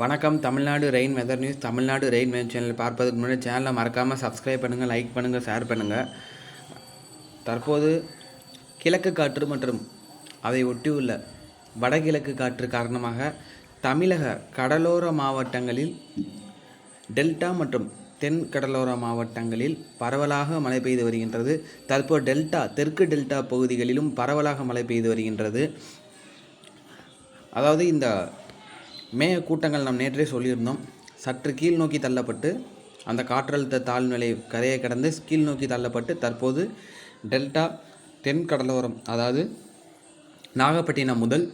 வணக்கம் Tamil Nadu rain weather news Tamil Nadu rain weather channel பார்ப்பதற்கு முன்னாடி சேனலை மறக்காமல் சப்ஸ்கிரைப் பண்ணுங்கள் லைக் பண்ணுங்கள் ஷேர் பண்ணுங்கள் தற்போது கிழக்கு காற்று மற்றும் அதை ஒட்டியுள்ள வடகிழக்கு காற்று காரணமாக தமிழக கடலோர மாவட்டங்களில் டெல்டா மற்றும் தென் கடலோர மாவட்டங்களில் பரவலாக மழை பெய்து வருகின்றது. தற்போது டெல்டா தெற்கு டெல்டா பகுதிகளிலும் பரவலாக மழை பெய்து வருகின்றது. அதாவது இந்த மேக கூட்டங்கள் நாம் நேற்றே சொல்லியிருந்தோம். சற்று கீழ் நோக்கி தள்ளப்பட்டு அந்த காற்றழுத்த தாழ்நிலை கரையை கடந்து கீழ் நோக்கி தள்ளப்பட்டு தற்போது டெல்டா தென் கடலோரம் அதாவது நாகப்பட்டினம் முதல்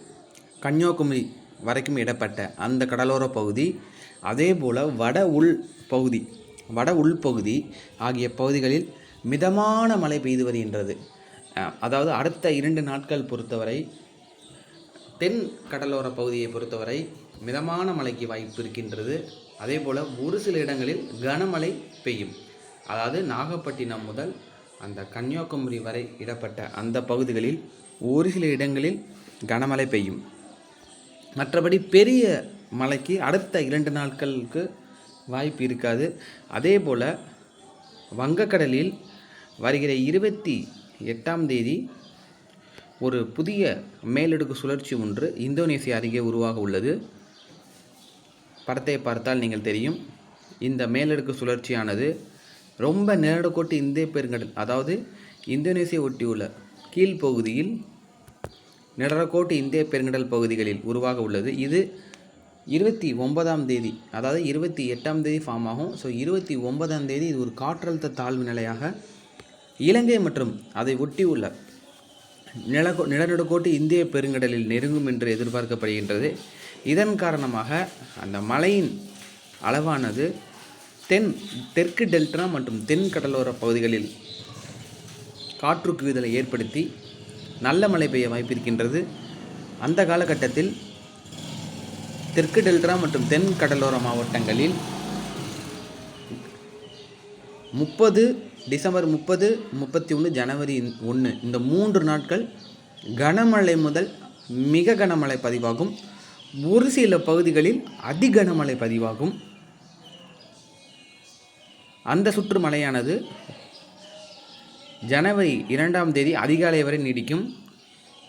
கன்னியாகுமரி வரைக்கும் இடப்பட்ட அந்த கடலோர பகுதி அதே போல் வட உள் பகுதி வட உள்பகுதி ஆகிய பகுதிகளில் மிதமான மழை பெய்து வருகின்றது. அதாவது அடுத்த இரண்டு நாட்கள் பொறுத்தவரை தென் கடலோர பகுதியை பொறுத்தவரை மிதமான மழைக்கு வாய்ப்பு இருக்கின்றது. அதே போல் ஒரு சில இடங்களில் கனமழை பெய்யும். அதாவது நாகப்பட்டினம் முதல் அந்த கன்னியாகுமரி வரை இடப்பட்ட அந்த பகுதிகளில் ஒரு சில இடங்களில் கனமழை பெய்யும். மற்றபடி பெரிய மழைக்கு அடுத்த இரண்டு நாட்களுக்கு வாய்ப்பு இருக்காது. அதே போல் வங்கக்கடலில் வருகிற இருபத்தி எட்டாம் தேதி ஒரு புதிய மேலடுக்கு சுழற்சி ஒன்று இந்தோனேசியா அருகே உருவாக உள்ளது. படத்தை பார்த்தால் நீங்கள் தெரியும். இந்த மேலடுக்கு சுழற்சியானது ரொம்ப நேரடக்கோட்டு இந்திய பெருங்கடல் அதாவது இந்தோனேசியா ஒட்டியுள்ள கீழ்ப்பகுதியில் நிழற்கோட்டு இந்திய பெருங்கடல் பகுதிகளில் உருவாக உள்ளது. இது இருபத்தி ஒன்பதாம் தேதி அதாவது இருபத்தி எட்டாம் தேதி ஃபார்ம் ஆகும். ஸோ இருபத்தி ஒன்பதாம் தேதி இது ஒரு காற்றழுத்த தாழ்வு நிலையாக இலங்கை மற்றும் அதை ஒட்டியுள்ள நிலக்கோ நிலநடுக்கோட்டு இந்திய பெருங்கடலில் நெருங்கும் என்று எதிர்பார்க்கப்படுகின்றது. இதன் காரணமாக அந்த மழையின் அளவானது தென் தெற்கு டெல்டா மற்றும் தென் கடலோர பகுதிகளில் காற்று குவிதலை ஏற்படுத்தி நல்ல மழை பெய்ய வாய்ப்பிருக்கின்றது அந்த காலகட்டத்தில் தெற்கு டெல்டா மற்றும் தென் கடலோர மாவட்டங்களில் முப்பது டிசம்பர் முப்பது முப்பத்தி ஒன்று ஜனவரி ஒன்று இந்த மூன்று நாட்கள் கனமழை முதல் மிக கனமழை பதிவாகும். ஒரு சில பகுதிகளில் அதி கனமழை பதிவாகும். அந்த சுற்றுமலையானது ஜனவரி இரண்டாம் தேதி அதிகாலை வரை நீடிக்கும்.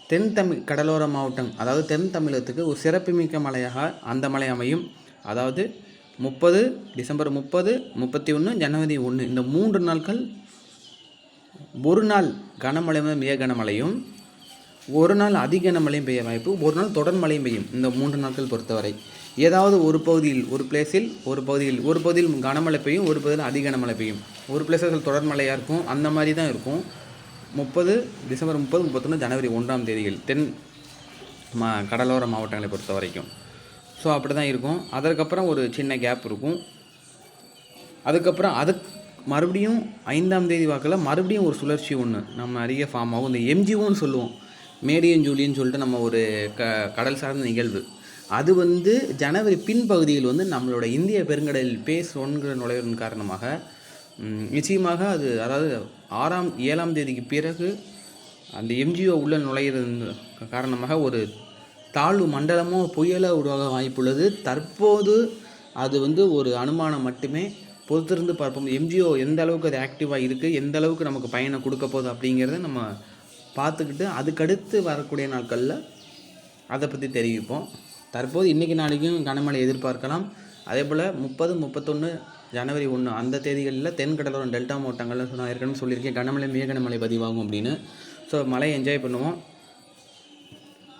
தென் தமிழ் கடலோர மாவட்டம் அதாவது தென் தமிழகத்துக்கு ஒரு சிறப்புமிக்க மலையாக அந்த மலை அமையும். அதாவது முப்பது டிசம்பர் முப்பது முப்பத்தி ஒன்று ஜனவரி ஒன்று இந்த மூன்று நாட்கள் ஒரு நாள் கனமழை மிக கனமழையும். ஒரு நாள் அதிக மழையும் பெய்ய வாய்ப்பு ஒரு நாள் தொடர் மழையும் பெய்யும். இந்த மூன்று நாட்கள் பொறுத்தவரை ஏதாவது ஒரு பகுதியில் ஒரு பிளேஸில் ஒரு பகுதியில் ஒரு பகுதியில் கனமழை பெய்யும் ஒரு பகுதியில் அதிக கனமழை பெய்யும். ஒரு பிளேஸில் தொடர் மழையாக இருக்கும் அந்த மாதிரி தான் இருக்கும். முப்பது டிசம்பர் முப்பது முப்பத்தொன்று ஜனவரி ஒன்றாம் தேதிகள் தென் மா கடலோர மாவட்டங்களை பொறுத்த வரைக்கும். ஸோ அப்படி தான் இருக்கும். அதற்கப்புறம் ஒரு சின்ன கேப் இருக்கும். அதுக்கப்புறம் அது மறுபடியும் ஐந்தாம் தேதி வாக்கில் மறுபடியும் ஒரு சுழற்சி ஒன்று நம்ம அதிக ஃபார்ம் ஆகும். இந்த எம்ஜிஓன்னு சொல்லுவோம். மேடியன் ஜூலின்னு சொல்லிட்டு நம்ம ஒரு க கடல் சார்ந்த நிகழ்வு. அது வந்து ஜனவரி பின்பகுதியில் வந்து நம்மளோட இந்திய பெருங்கடலில் பேஸ் ஒன்கிற நுழைவின் காரணமாக நிச்சயமாக அது அதாவது ஆறாம் ஏழாம் தேதிக்கு பிறகு அந்த எம்ஜிஓ உள்ள நுழையிறது காரணமாக ஒரு தாழ்வு மண்டலமோ புயலோ உருவாக வாய்ப்புள்ளது. தற்போது அது வந்து ஒரு அனுமானம் மட்டுமே. பொறுத்திருந்து பார்ப்போம் எம்ஜிஓ எந்த அளவுக்கு அது ஆக்டிவாக இருக்குது எந்த அளவுக்கு நமக்கு பயனை கொடுக்க போகுது அப்படிங்கிறத நம்ம பார்த்துக்கிட்டு அதுக்கடுத்து வரக்கூடிய நாட்களில் அதை பற்றி தெரிவிப்போம். தற்போது இன்றைக்கி நாளைக்கும் கனமழை எதிர்பார்க்கலாம். அதே போல் முப்பது முப்பத்தொன்று ஜனவரி ஒன்று அந்த தேதிகளில் தென்கடலோரம் டெல்டா மாவட்டங்களில் நான் ஏற்கனவே சொல்லியிருக்கேன் கனமழை மிக கனமழை பதிவாகும் அப்படின்னு. ஸோ மழை என்ஜாய் பண்ணுவோம்.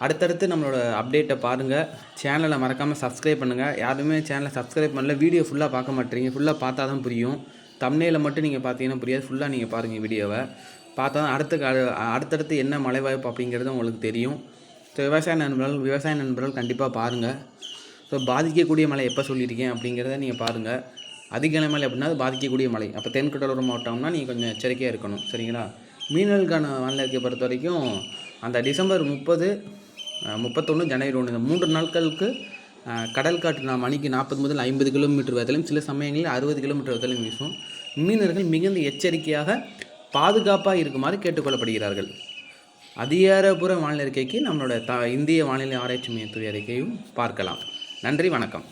அடுத்தடுத்து நம்மளோட அப்டேட்டை பாருங்கள் சேனலை மறக்காமல் சப்ஸ்கிரைப் பண்ணுங்கள் யாருமே சேனலை சப்ஸ்கிரைப் பண்ணல. வீடியோ ஃபுல்லாக பார்க்க மாட்டேறீங்க. ஃபுல்லாக பார்த்தா தான் புரியும். தமிழில் மட்டும் நீங்கள் பார்த்தீங்கன்னா புரியாது. ஃபுல்லாக நீங்கள் பாருங்கள் வீடியோவை. பார்த்தா தான் அடுத்த அடுத்தடுத்து என்ன மழை வாய்ப்பு அப்படிங்கிறது உங்களுக்கு தெரியும். ஸோ விவசாய நண்பர்கள் விவசாய நண்பர்கள் கண்டிப்பாக பாருங்கள் ஸோ பாதிக்கக்கூடிய மழை எப்போ சொல்லியிருக்கேன் அப்படிங்கிறத நீங்கள் பாருங்கள் அதிக மழை அப்படின்னா அது பாதிக்கக்கூடிய மழை. அப்போ தென்கடலோர மாவட்டம்னா நீங்கள் கொஞ்சம் எச்சரிக்கையாக இருக்கணும். சரிங்களா? மீனவர்களுக்கான வானிலை பொறுத்த வரைக்கும் அந்த டிசம்பர் முப்பது முப்பத்தொன்று ஜனவரி ஒன்று இந்த மூன்று நாட்களுக்கு கடல் காற்று நான் மணிக்கு நாற்பது முதல் ஐம்பது கிலோமீட்டர் வேகத்திலும் சில சமயங்களில் அறுபது கிலோமீட்டர் வேகத்திலும் வீசும். மீனவர்கள் மிகுந்த எச்சரிக்கையாக பாதுகாப்பாக இருக்குமாறு கேட்டுக்கொள்ளப்படுகிறார்கள். அதிகாரபூர்வ வானிலை அறிக்கைக்கு நம்மளோட த இந்திய வானிலை ஆராய்ச்சி மையத்துறை அறிக்கையும் பார்க்கலாம். நன்றி வணக்கம்.